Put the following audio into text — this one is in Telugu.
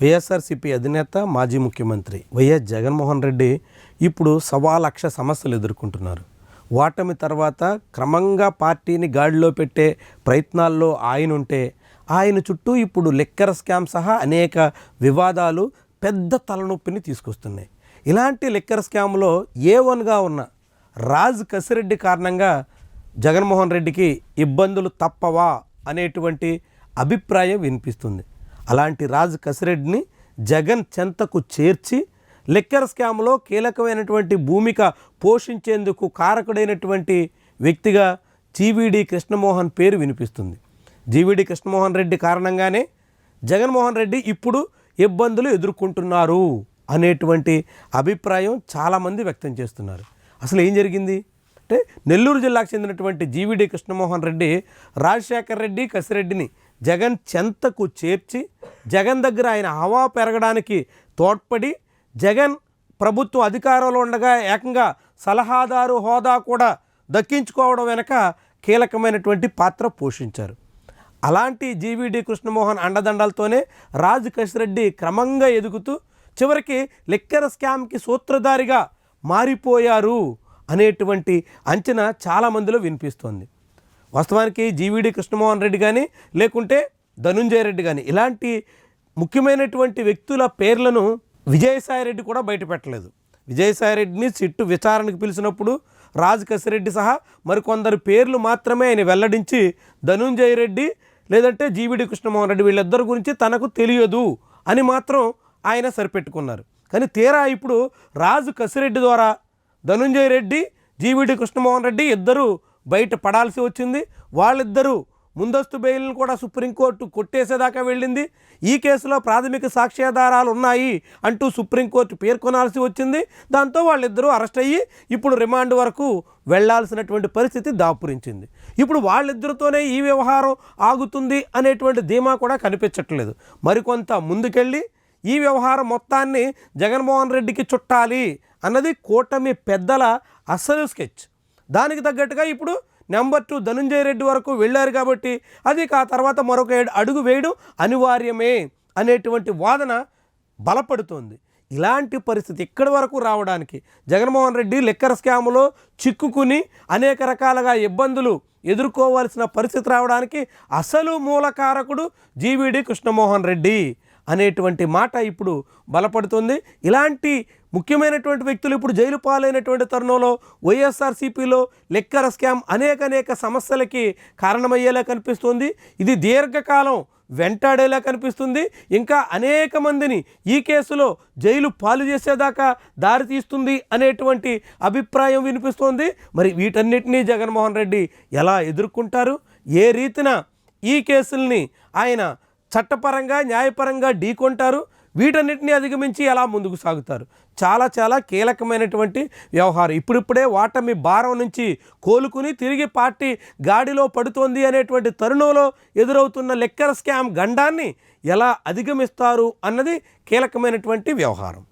వైఎస్ఆర్సీపీ అధినేత మాజీ ముఖ్యమంత్రి వైఎస్ జగన్మోహన్ రెడ్డి ఇప్పుడు సవా లక్ష సమస్యలు ఎదుర్కొంటున్నారు. ఓటమి తర్వాత క్రమంగా పార్టీని గాడిలో పెట్టే ప్రయత్నాల్లో ఆయన ఉంటే ఆయన చుట్టూ ఇప్పుడు లిక్కర్ స్కామ్ సహా అనేక వివాదాలు పెద్ద తలనొప్పిని తీసుకొస్తున్నాయి. ఇలాంటి లిక్కర్ స్కామ్లో ఏ వన్గా ఉన్న రాజ్ కసిరెడ్డి కారణంగా జగన్మోహన్ రెడ్డికి ఇబ్బందులు తప్పవా అనేటువంటి అభిప్రాయం వినిపిస్తుంది. అలాంటి రాజు కసిరెడ్డిని జగన్ చెంతకు చేర్చి లిక్కర్ స్కామ్లో కీలకమైనటువంటి భూమిక పోషించేందుకు కారకుడైనటువంటి వ్యక్తిగా జీవీడి కృష్ణమోహన్ పేరు వినిపిస్తుంది. జీవీడి కృష్ణమోహన్ రెడ్డి కారణంగానే జగన్మోహన్ రెడ్డి ఇప్పుడు ఇబ్బందులు ఎదుర్కొంటున్నారు అనేటువంటి అభిప్రాయం చాలామంది వ్యక్తం చేస్తున్నారు. అసలు ఏం జరిగింది? అంటే నెల్లూరు జిల్లాకు చెందినటువంటి జీవీడి కృష్ణమోహన్ రెడ్డి రాజశేఖర్ రెడ్డి కసిరెడ్డిని జగన్ చెంతకు చేర్చి జగన్ దగ్గర ఆయన హవా పెరగడానికి తోడ్పడి జగన్ ప్రభుత్వం అధికారంలో ఉండగా ఏకంగా సలహాదారు హోదా కూడా దక్కించుకోవడం వెనక కీలకమైనటువంటి పాత్ర పోషించారు. అలాంటి జీవీడి కృష్ణమోహన్ అండదండలతోనే రాజు కశిరెడ్డి క్రమంగా ఎదుగుతూ చివరికి లిక్కర్ స్కామ్కి సూత్రధారిగా మారిపోయారు అనేటువంటి అంచనా చాలామందిలో వినిపిస్తోంది. వాస్తవానికి జీవీడి కృష్ణమోహన్ రెడ్డి కానీ లేకుంటే ధనుంజయ రెడ్డి కానీ ఇలాంటి ముఖ్యమైనటువంటి వ్యక్తుల పేర్లను విజయసాయి రెడ్డి కూడా బయటపెట్టలేదు. విజయసాయి రెడ్డిని సిట్టు విచారణకు పిలిచినప్పుడు రాజు కసిరెడ్డి సహా మరికొందరు పేర్లు మాత్రమే ఆయన వెల్లడించి ధనుంజయ రెడ్డి లేదంటే జీవిడి కృష్ణమోహన్ రెడ్డి వీళ్ళిద్దరి గురించి తనకు తెలియదు అని మాత్రం ఆయన సరిపెట్టుకున్నారు. కానీ తీరా ఇప్పుడు రాజు కసిరెడ్డి ద్వారా ధనుంజయ రెడ్డి జీవిడి కృష్ణమోహన్ రెడ్డి ఇద్దరు బయట పడాల్సి వచ్చింది. వాళ్ళిద్దరూ ముందస్తు బెయిల్ను కూడా సుప్రీంకోర్టు కొట్టేసేదాకా వెళ్ళింది. ఈ కేసులో ప్రాథమిక సాక్ష్యాధారాలు ఉన్నాయి అంటూ సుప్రీంకోర్టు పేర్కొనాల్సి వచ్చింది. దాంతో వాళ్ళిద్దరూ అరెస్ట్ అయ్యి ఇప్పుడు రిమాండ్ వరకు వెళ్ళాల్సినటువంటి పరిస్థితి దాపురించింది. ఇప్పుడు వాళ్ళిద్దరితోనే ఈ వ్యవహారం ఆగుతుంది అనేటువంటి ధీమా కూడా కనిపించట్లేదు. మరికొంత ముందుకెళ్ళి ఈ వ్యవహారం మొత్తాన్ని జగన్మోహన్ రెడ్డికి చుట్టాలి అన్నది కూటమి పెద్దల అసలు స్కెచ్. దానికి తగ్గట్టుగా ఇప్పుడు నెంబర్ టూ ధనుంజయ రెడ్డి వరకు వెళ్ళారు కాబట్టి అది ఆ తర్వాత మరొక ఏడు అడుగు వేయడం అనివార్యమే అనేటువంటి వాదన బలపడుతోంది. ఇలాంటి పరిస్థితి ఇక్కడి వరకు రావడానికి జగన్మోహన్ రెడ్డి లిక్కర్ స్కామ్లో చిక్కుకుని అనేక రకాలుగా ఇబ్బందులు ఎదుర్కోవాల్సిన పరిస్థితి రావడానికి అసలు మూలకారకుడు జీవీడి కృష్ణమోహన్ రెడ్డి అనేటువంటి మాట ఇప్పుడు బలపడుతుంది. ఇలాంటి ముఖ్యమైనటువంటి వ్యక్తులు ఇప్పుడు జైలు పాలైనటువంటి తరుణంలో వైఎస్ఆర్సీపీలో లెక్కర స్కామ్ అనేక అనేక సమస్యలకి కారణమయ్యేలా కనిపిస్తుంది. ఇది దీర్ఘకాలం వెంటాడేలా కనిపిస్తుంది. ఇంకా అనేక మందిని ఈ కేసులో జైలు పాలు చేసేదాకా దారి తీస్తుంది అనేటువంటి అభిప్రాయం వినిపిస్తోంది. మరి వీటన్నిటినీ జగన్మోహన్ రెడ్డి ఎలా ఎదుర్కొంటారు? ఏ రీతిన ఈ కేసుల్ని ఆయన చట్టపరంగా న్యాయపరంగా ఢీకొంటారు? వీటన్నిటిని అధిగమించి ఎలా ముందుకు సాగుతారు? చాలా చాలా కీలకమైనటువంటి వ్యవహారం. ఇప్పుడిప్పుడే వాటమి భారం నుంచి కోలుకుని తిరిగి పార్టీ గాడిలో పడుతోంది అనేటువంటి తరుణంలో ఎదురవుతున్న లెక్కల స్కామ్ గండాన్ని ఎలా అధిగమిస్తారు అన్నది కీలకమైనటువంటి వ్యవహారం.